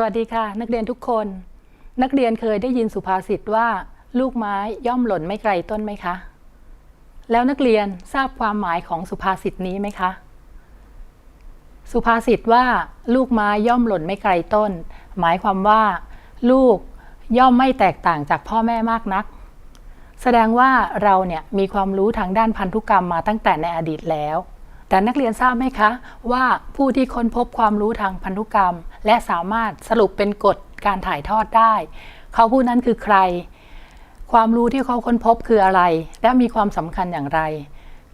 สวัสดีค่ะ นักเรียนทุกคน นักเรียนเคยได้ยินสุภาษิตว่า ลูกไม้ย่อมหล่นไม่ไกลต้นไหมคะ แล้วนักเรียนทราบความหมายของสุภาษิตนี้ไหมคะ สุภาษิตว่า ลูกไม้ย่อมหล่นไม่ไกลต้น หมายความว่า ลูกย่อมไม่แตกต่างจากพ่อแม่มากนัก แสดงว่าเราเนี่ยมีความรู้ทางด้านพันธุกรรมมาตั้งแต่ในอดีตแล้ว แต่นักเรียนทราบไหมคะ ว่าผู้ที่ค้นพบความรู้ทางพันธุกรรม และสามารถสรุปเป็นกฎการถ่ายทอดได้ เขาผู้นั้นคือใคร ความรู้ที่เขาค้นพบคืออะไร และมีความสำคัญอย่างไร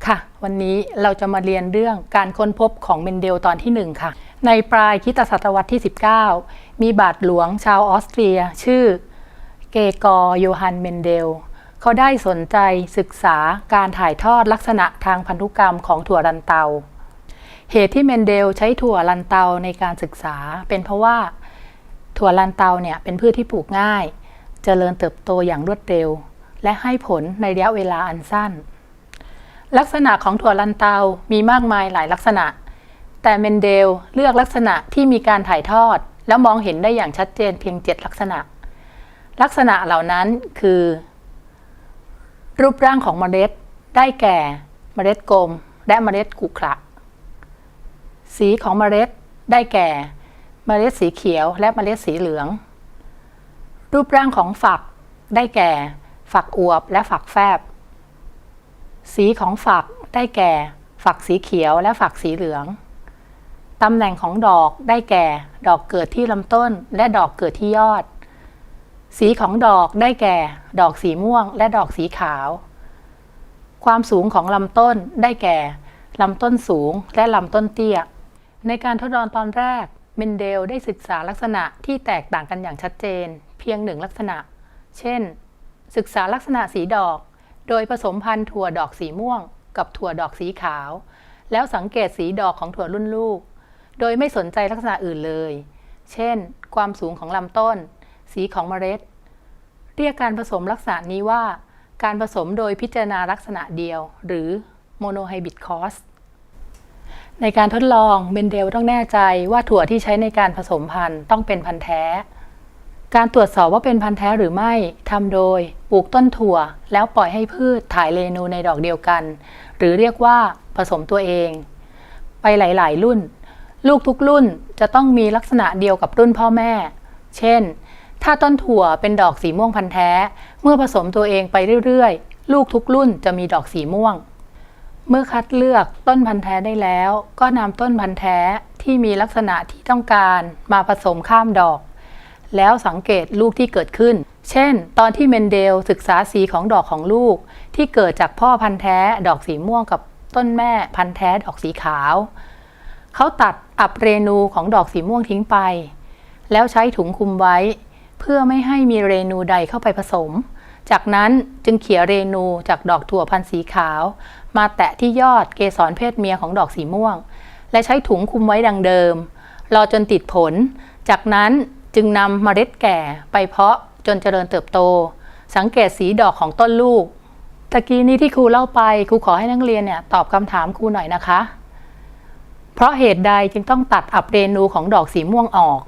ค่ะ วันนี้เราจะมาเรียนเรื่องการค้นพบของเมนเดลตอนที่ 1 ค่ะ ในปลายคิตศตวรรษที่ 19 มีบาทหลวงชาวออสเตรีย ชื่อ เกกอร์โยฮันเมนเดลเขาได้สนใจศึกษาการถ่ายทอดลักษณะทางพันธุกรรมของถั่วลันเตา เหตุที่เมนเดลใช้ถั่วลันเตาในการศึกษา เป็นเพราะว่าถั่วลันเตาเนี่ยเป็นพืชที่ปลูกง่าย เจริญเติบโตอย่างรวดเร็ว และให้ผลในระยะเวลาอันสั้น ลักษณะของถั่วลันเตามีมากมายหลายลักษณะ แต่เมนเดลเลือกลักษณะที่มีการถ่ายทอด แล้วมองเห็นได้อย่างชัดเจนเพียง 7 ลักษณะ ลักษณะเหล่านั้นคือ รูปร่างของเมล็ด ได้แก่ เมล็ดกลม และเมล็ดกุขระ สีของเมล็ดได้แก่ เมล็ดสีเขียวและเมล็ดสีเหลือง รูปร่างของฝักได้แก่ ฝักอวบและฝักแฟบ สีของฝักได้แก่ ฝักสีเขียวและฝักสีเหลือง ตำแหน่งของดอกได้แก่ ดอกเกิดที่ลำต้นและดอกเกิดที่ยอด สีของดอกได้แก่ ดอกสีม่วงและดอกสีขาว ความสูงของลำต้นได้แก่ลำต้นสูงและลำต้นเตี้ย ในการทดลองตอนแรก เมนเดลได้ศึกษาลักษณะที่แตกต่างกันอย่างชัดเจน เพียงหนึ่งลักษณะ เช่น ศึกษาลักษณะสีดอก โดยผสมพันธุ์ถั่วดอกสีม่วง กับถั่วดอกสีขาว แล้วสังเกตสีดอกของถั่วรุ่นลูก โดยไม่สนใจลักษณะอื่นเลย เช่น ความสูงของลำต้น สีของเมล็ด เรียกการผสมลักษณะนี้ว่า การผสมโดยพิจารณาลักษณะเดียว หรือ monohybrid cross ในการทดลองเบนเดลต้องแน่ใจว่าถั่วที่ใช้ในการผสมพันธุ์ต้องเป็นพันธุ์แท้ การตรวจสอบว่าเป็นพันธุ์แท้หรือไม่ทำโดยปลูกต้นถั่ว แล้วปล่อยให้พืชถ่ายเรนูในดอกเดียวกัน หรือเรียกว่าผสมตัวเอง ไปหลาย ๆ รุ่น ลูกทุกรุ่นจะต้องมีลักษณะเดียวกับรุ่นพ่อแม่ เช่น ถ้าต้นถั่วเป็นดอกสีม่วงพันธุ์แท้ เมื่อผสมตัวเองไปเรื่อย ๆ ลูกทุกรุ่นจะมีดอกสีม่วง เมื่อคัดเลือกต้นพันธุ์แท้ได้แล้ว ก็นำต้นพันธุ์แท้ที่มีลักษณะที่ต้องการมาผสมข้ามดอก แล้วสังเกตลูกที่เกิดขึ้น เช่น ตอนที่เมนเดลศึกษาสีของดอกของลูก ที่เกิดจากพ่อพันธุ์แท้ดอกสีม่วงกับต้นแม่พันธุ์แท้ดอกสีขาว เขาตัดอับเรนูของดอกสีม่วงทิ้งไป แล้วใช้ถุงคุมไว้ เพื่อไม่ให้มีเรนูใดเข้าไปผสม จากนั้นจึงเขี่ยเรนูจากดอกถั่วพันธุ์สีขาว มาแตะที่ยอดเกสรเพศเมียของดอกสีม่วง และใช้ถุงคุมไว้ดังเดิม รอจนติดผล จากนั้นจึงนำเมล็ดแก่ไปเพาะจนเจริญเติบโต สังเกตสีดอกของต้นลูกตะกี้นี้ที่ครูเล่าไปครูขอให้นักเรียนเนี่ยตอบคำถามครูหน่อยนะคะ เพราะเหตุใดจึงต้องตัดอับเรนูของดอกสีม่วงออก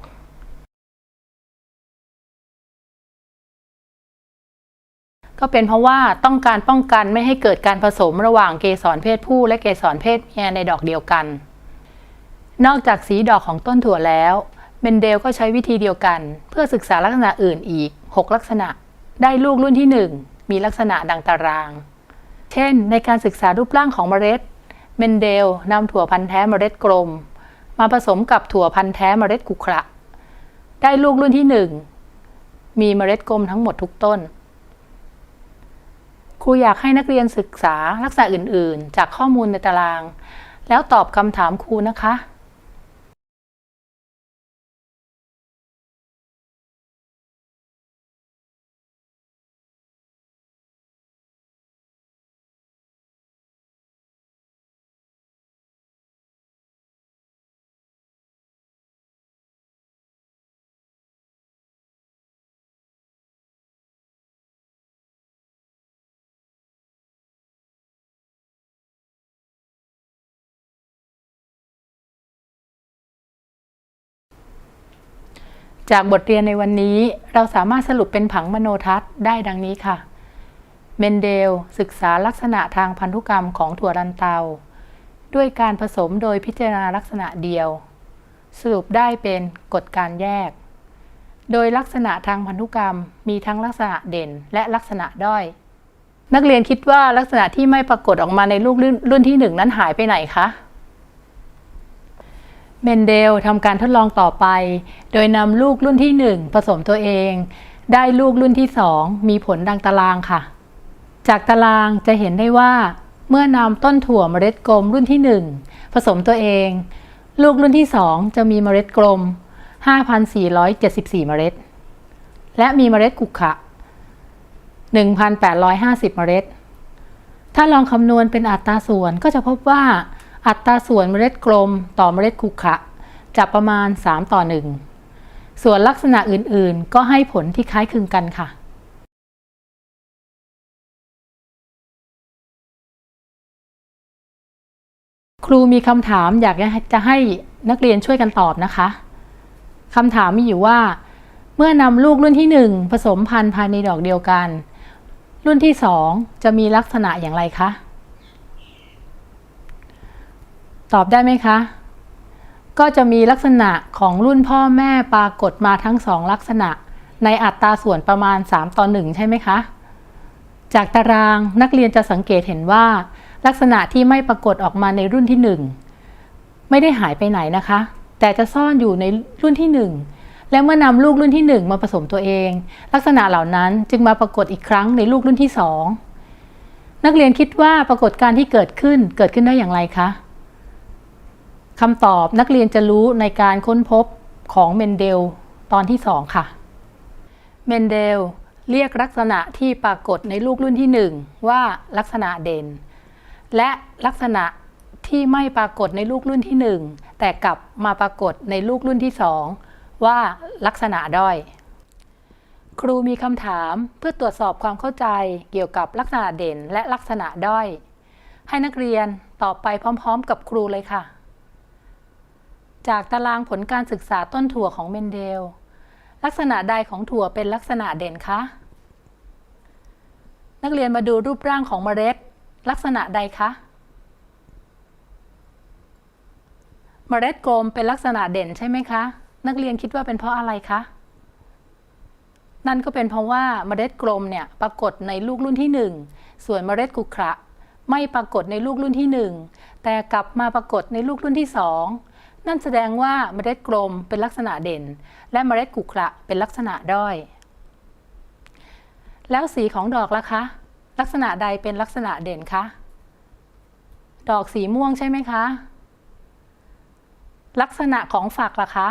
ก็เป็นเพราะว่าต้องการป้องกันไม่ให้เกิดการผสมระหว่างเกสรเพศผู้และเกสรเพศเมียในดอกเดียวกัน นอกจากสีดอกของต้นถั่วแล้วเมนเดลก็ใช้วิธีเดียวกัน เพื่อศึกษาลักษณะอื่นอีก 6 ลักษณะ ได้ลูกรุ่นที่ 1 มีลักษณะดังตาราง เช่น ในการศึกษารูปร่างของเมล็ด เมนเดลนำถั่วพันธุ์แท้เมล็ดกลม มาผสมกับถั่วพันธุ์แท้เมล็ดกุขระ ได้ลูกรุ่นที่ 1 มีเมล็ดกลมทั้งหมดทุกต้น รูอยากให้นักเรียนศึกษาลักษณะอื่น ๆ จากข้อมูลในตาราง แล้วตอบคำถามครูนะคะ จากบทเรียนในวันนี้เราสามารถสรุปเป็นผังมโนทัศน์ได้ดังนี้ค่ะ เมนเดล ศึกษาลักษณะทางพันธุกรรมของถั่วลันเตา ด้วยการผสมโดยพิจารณาลักษณะเดียว สรุปได้เป็นกฎการแยก โดยลักษณะทางพันธุกรรมมีทั้งลักษณะเด่นและลักษณะด้อย นักเรียนคิดว่าลักษณะที่ไม่ปรากฏออกมาในลูกรุ่นรุ่นที่หนึ่งนั้นหายไปไหนคะ เมนเดลทำการทดลองต่อไป โดยนำลูกรุ่นที่ 1 ผสมตัวเอง ได้ลูกรุ่นที่ 2 มีผลดังตารางค่ะ จากตารางจะเห็นได้ว่า เมื่อนำต้นถั่วเมล็ดกลมรุ่นที่ 1 ผสมตัวเอง ลูกรุ่นที่ 2 จะมีเมล็ดกลม 5,474 เมล็ด และมีเมล็ดกุกขะ 1,850 เมล็ด ถ้าลองคำนวณเป็นอัตราส่วนก็จะพบว่า อัตราส่วนเมล็ดกลมต่อเมล็ดคุขะจะประมาณ 3 ต่อ 1 ส่วนลักษณะอื่นๆ ก็ให้ผลที่คล้ายคลึงกันค่ะครูมีคำถามอยากจะให้นักเรียนช่วยกันตอบนะคะคำถามมีอยู่ว่า เมื่อนำลูกรุ่นที่ 1 ผสมพันธุ์ภายในดอกเดียวกัน รุ่นที่ 2 จะมีลักษณะอย่างไรคะ ตอบได้ไหมคะ ก็จะมีลักษณะของรุ่นพ่อแม่ปรากฏมาทั้งสองลักษณะ ในอัตราส่วนประมาณ 3 ต่อ 1 ใช่ไหมคะ จากตารางนักเรียนจะสังเกตเห็นว่า ลักษณะที่ไม่ปรากฏออกมาในรุ่นที่ 1 ไม่ได้หายไปไหนนะคะ แต่จะซ่อนอยู่ในรุ่นที่ 1 และเมื่อนำลูกรุ่นที่ 1 มาผสมตัวเอง ลักษณะเหล่านั้นจึงมาปรากฏอีกครั้งในลูกรุ่นที่ 2 นักเรียนคิดว่าปรากฏการณ์ที่เกิดขึ้นเกิดขึ้นได้อย่างไรคะ คำตอบนักเรียนจะรู้ในการค้นพบของเมนเดลตอนที่ 2 ค่ะ เมนเดลเรียกลักษณะที่ปรากฏในลูกรุ่นที่ 1 ว่าลักษณะเด่น และลักษณะที่ไม่ปรากฏในลูกรุ่นที่ 1 แต่กลับมาปรากฏในลูกรุ่นที่ 2 ว่าลักษณะด้อย ครูมีคำถามเพื่อตรวจสอบความเข้าใจเกี่ยวกับลักษณะเด่นและลักษณะด้อย ให้นักเรียนตอบไปพร้อม ๆ กับครูเลยค่ะ จากตารางผลการศึกษาต้นถั่วของเมนเดล ลักษณะใดของถั่วเป็นลักษณะเด่นคะ นักเรียนมาดูรูปร่างของเมล็ด ลักษณะใดคะ เมล็ดกลมเป็นลักษณะเด่นใช่ไหมคะ นักเรียนคิดว่าเป็นเพราะอะไรคะ นั่นก็เป็นเพราะว่าเมล็ดกลมเนี่ยปรากฏในลูกรุ่นที่ 1 ส่วนเมล็ดกุขระไม่ปรากฏในลูกรุ่นที่ 1 แต่กลับมาปรากฏในลูกรุ่นที่ 2 นั่นแสดงว่าเมล็ดกลมเป็นลักษณะเด่น และเมล็ดกุขระเป็นลักษณะด้อย แล้วสีของดอกล่ะคะ ลักษณะใดเป็นลักษณะเด่นคะ ดอกสีม่วงใช่ไหมคะ ลักษณะของฝักล่ะคะ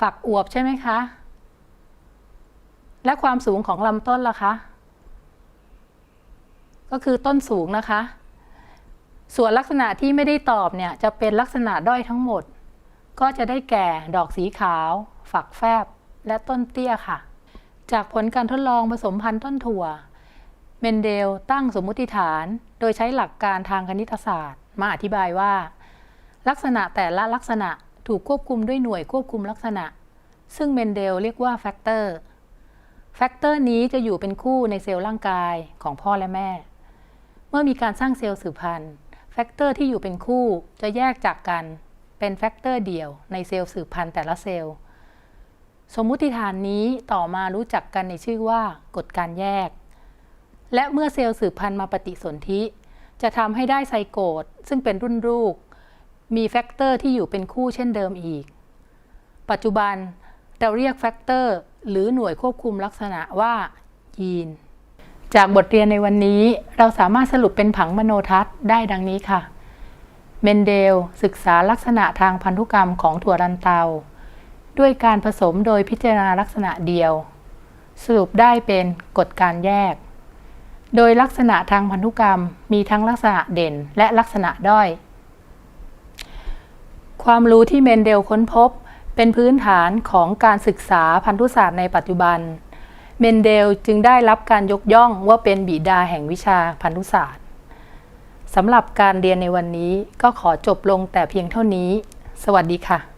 ฝักอวบใช่ไหมคะ และความสูงของลำต้นล่ะคะ ก็คือต้นสูงนะคะ ส่วนลักษณะที่ไม่ได้ตอบเนี่ยจะเป็นลักษณะด้อยทั้งหมด ก็จะได้แก่ดอกสีขาว ฝักแฟบ และต้นเตี้ยค่ะ จากผลการทดลองผสมพันธุ์ต้นถั่ว เมนเดลตั้งสมมุติฐาน โดยใช้หลักการทางคณิตศาสตร์ มาอธิบายว่า ลักษณะแต่ละลักษณะถูกควบคุมด้วยหน่วยควบคุมลักษณะ ซึ่งเมนเดลเรียกว่าแฟกเตอร์แฟกเตอร์นี้จะอยู่เป็นคู่ในเซลล์ร่างกายของพ่อและแม่ เมื่อมีการสร้างเซลล์สืบพันธุ์ แฟกเตอร์ที่อยู่เป็นคู่จะแยกจากกันเป็นแฟกเตอร์เดี่ยวในเซลล์สืบพันธุ์แต่ละเซลล์ สมมุติฐานนี้ต่อมารู้จักกันในชื่อว่ากฎการแยก และเมื่อเซลล์สืบพันธุ์มาปฏิสนธิ จะทำให้ได้ไซโกตซึ่งเป็นรุ่นลูก มีแฟกเตอร์ที่อยู่เป็นคู่เช่นเดิมอีก ปัจจุบันเราเรียกแฟกเตอร์หรือหน่วยควบคุมลักษณะว่ายีน จากบทเรียนในวันนี้เราสามารถสรุปเป็นผังมโนทัศน์ได้ดังนี้ค่ะ เมนเดล ศึกษาลักษณะทางพันธุกรรมของถั่วลันเตา ด้วยการผสมโดยพิจารณาลักษณะเดียว สรุปได้เป็นกฎการแยก โดยลักษณะทางพันธุกรรมมีทั้งลักษณะเด่นและลักษณะด้อย ความรู้ที่เมนเดลค้นพบเป็นพื้นฐานของการศึกษาพันธุศาสตร์ในปัจจุบัน เมนเดลจึงได้รับการยกย่องว่าเป็นบิดาแห่งวิชาพันธุศาสตร์สำหรับการเรียนในวันนี้ก็ขอจบลงแต่เพียงเท่านี้ สวัสดีค่ะ